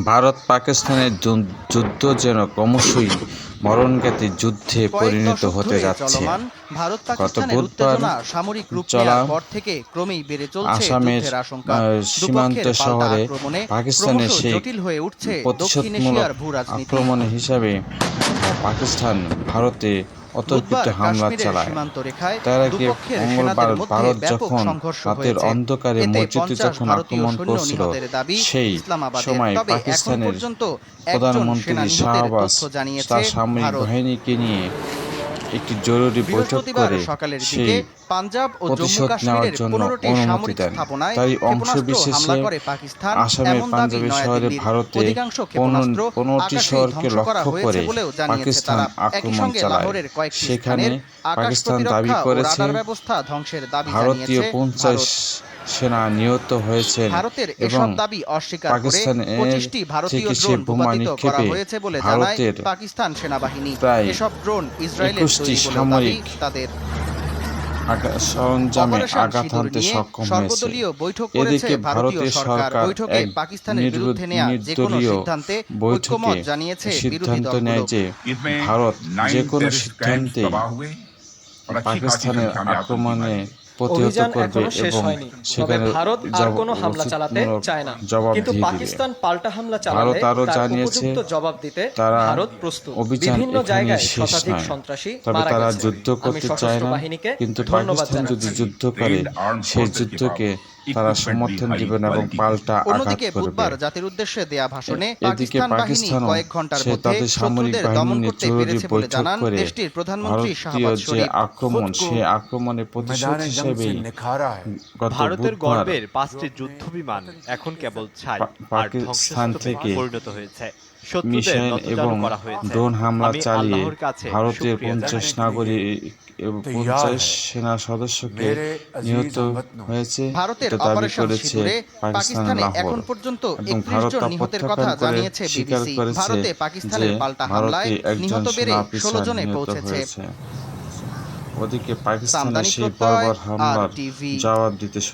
ভারত পাকিস্তানের যুদ্ধ যেন ক্রমশই মরণঘাতী যুদ্ধে পরিণত হতে যাচ্ছে। পাকিস্তানের বুধবার সামরিক রূপ চলা পর থেকে ক্রমেই বেড়ে চলছে আসামের সীমান্ত শহরে পাকিস্তানের সেই জটিল হয়ে উঠছে প্রতিশোধমূলক আক্রমণ হিসাবে পাকিস্তান ভারতে অতর্কিত হামলা চালায়। তার আগে মঙ্গলবার ভারত যখন রাতের অন্ধকারে মসজিদে যখন আক্রমণ করছিল সেই। সময় পাকিস্তানের প্রধানমন্ত্রী শাহবাজ তার সামরিক বাহিনীকে নিয়ে একটি জরুরি বৈঠক করে সকালের সেই পাঞ্জাব ও জম্মু কাশ্মীরের পনেরোটি সামরিক স্থাপনায় তাই ক্ষেপণাস্ত্র অংশবিশেষে হামলা করে পাকিস্তান আসামের পাঞ্জাবী শহরে ভারতে পনেরোটি শহরকে লক্ষ্য করে পাকিস্তান আক্রমণ চালায়। সেখানে পাকিস্তান দাবি করেছে ব্যবস্থা ধ্বংসের ভারতীয় পঞ্চাশ সেনা নিহত হয়েছেন ভারতের এসব দাবি অস্বীকার করে ভারতীয় ড্রোন বোমা ভূপাতিত করা হয়েছে বলে জানায় পাকিস্তান সেনাবাহিনী। এসব ড্রোন ইসরায়েলের তৈরি বলে দাবি সামরিক তাদের সরঞ্জামে আঘাত হানতে সক্ষম হয়েছে। এদিকে ভারতীয় সরকার। বৈঠকে পাকিস্তানের বিরুদ্ধে নেওয়া যে কোনো সিদ্ধান্তে বৈঠকে জানিয়েছে সিদ্ধান্ত নেয় যে ভারত যে কোনো সিদ্ধান্তে পাকিস্তানের আক্রমণে প্রতিহত করবে এবং সেখানে ভারত আর কোনো হামলা চালাতে চায় না। জবাব কিন্তু পাকিস্তান পাল্টা হামলা তার জানিয়েছে জবাব দিতে তারা ভারত প্রস্তুত। বিভিন্ন জায়গায় শতাধিক সন্ত্রাসী তবে তারা যুদ্ধ করতে চায় না। বাহিনীকে কিন্তু ধন্যবাদ পাকিস্তান যদি যুদ্ধ করে সেই যুদ্ধকে তারা সমর্থন দিবেন এবং পাল্টা আঘাত করবে। জাতির উদ্দেশ্যে দেয়া ভাষণে এদিকে পাকিস্তান কয়েক ঘণ্টার মধ্যে তাদের সামরিক বাহিনী জরুরি বৈঠক করে দেশটির প্রধানমন্ত্রী শাহবাজ যে আক্রমণ সে আক্রমণে প্রতিশোধ হিসেবে ভারতের গর্বের পাঁচটি যুদ্ধ বিমান এখন কেবল ছাই আর ধ্বংসস্তূপে পরিণত হয়েছে। নতজানু এবং ড্রোন হামলা চালিয়ে ভারতের পঞ্চাশ নাগরিক পঞ্চাশ সেনা সদস্যকে নিহত হয়েছে। এটা দাবি করেছে পাকিস্তান লাহোর। পর্যন্ত এবং ভারত তা প্রত্যাখ্যান করে স্বীকার করেছে যে ভারতে একজন সেনা অফিসার নিহত হয়েছে। ওদিকে পাকিস্তানের সেই বর্বর হামলার জবাব দিতে শুরু